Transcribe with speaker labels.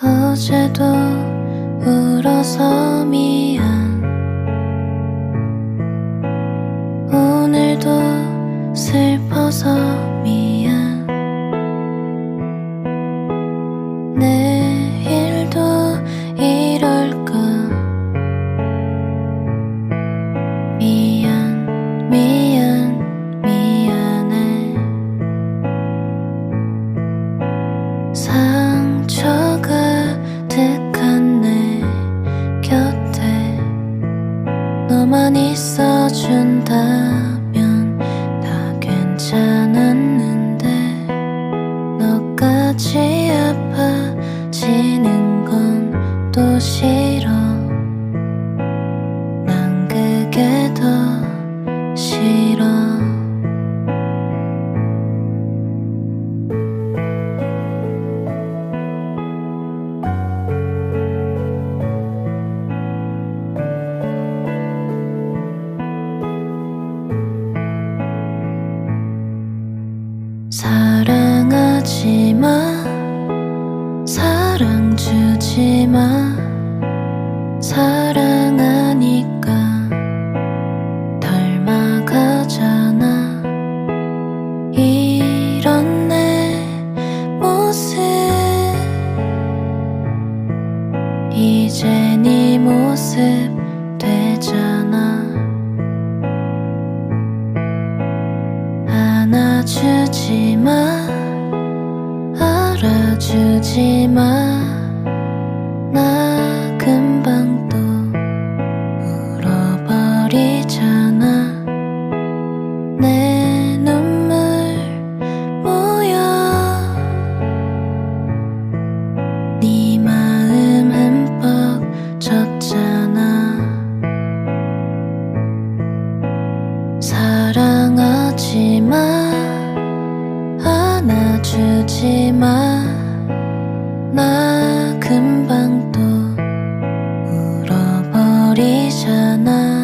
Speaker 1: 어제도 울어서 미안. 오늘도 슬퍼서 미안. 내 너만 있어준다면 다 괜찮았는데 너까지 아파지는 건 또 싫어. 난 그게 더 사랑하지 마, 사랑 주지 마, 사랑하니까 닮아가잖아. 이런 내 모습, 이제 네 모습 안아주지 마, 알아주지 마. 나 금방 또 울어버리잖아. 내 눈물 모여 네 마음 흠뻑 젖잖아. 사랑하지 마, 나 금방 또 울어버리잖아. 내